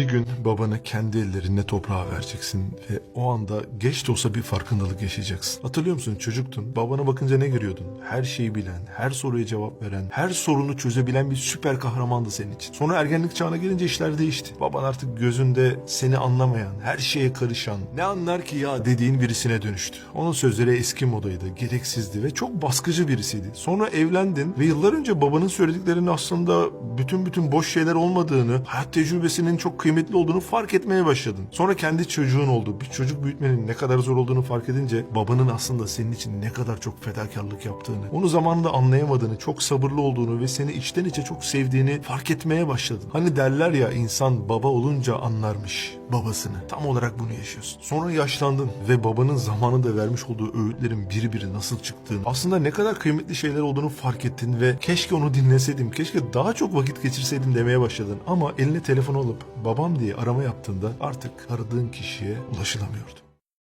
Bir gün babanı kendi ellerinle toprağa vereceksin ve o anda geç de olsa bir farkındalık yaşayacaksın. Hatırlıyor musun çocuktun babana bakınca ne görüyordun? Her şeyi bilen, her soruya cevap veren, her sorunu çözebilen bir süper kahramandı senin için. Sonra ergenlik çağına gelince işler değişti. Baban artık gözünde seni anlamayan, her şeye karışan, ne anlar ki ya dediğin birisine dönüştü. Onun sözleri eski modaydı, gereksizdi ve çok baskıcı birisiydi. Sonra evlendin ve yıllar önce babanın söylediklerinin aslında bütün bütün boş şeyler olmadığını, hayat tecrübesinin çok kıymetli olduğunu fark etmeye başladın. Sonra kendi çocuğun oldu. Bir çocuk büyütmenin ne kadar zor olduğunu fark edince babanın aslında senin için ne kadar çok fedakarlık yaptığını, onu zamanında anlayamadığını, çok sabırlı olduğunu ve seni içten içe çok sevdiğini fark etmeye başladın. Hani derler ya insan baba olunca anlarmış babasını. Tam olarak bunu yaşıyorsun. Sonra yaşlandın ve babanın zamanında vermiş olduğu öğütlerin biri biri nasıl çıktığını, aslında ne kadar kıymetli şeyler olduğunu fark ettin ve keşke onu dinleseydim, keşke daha çok vakit geçirseydim demeye başladın. Ama eline telefon alıp babam diye arama yaptığında artık aradığın kişiye ulaşılamıyordu.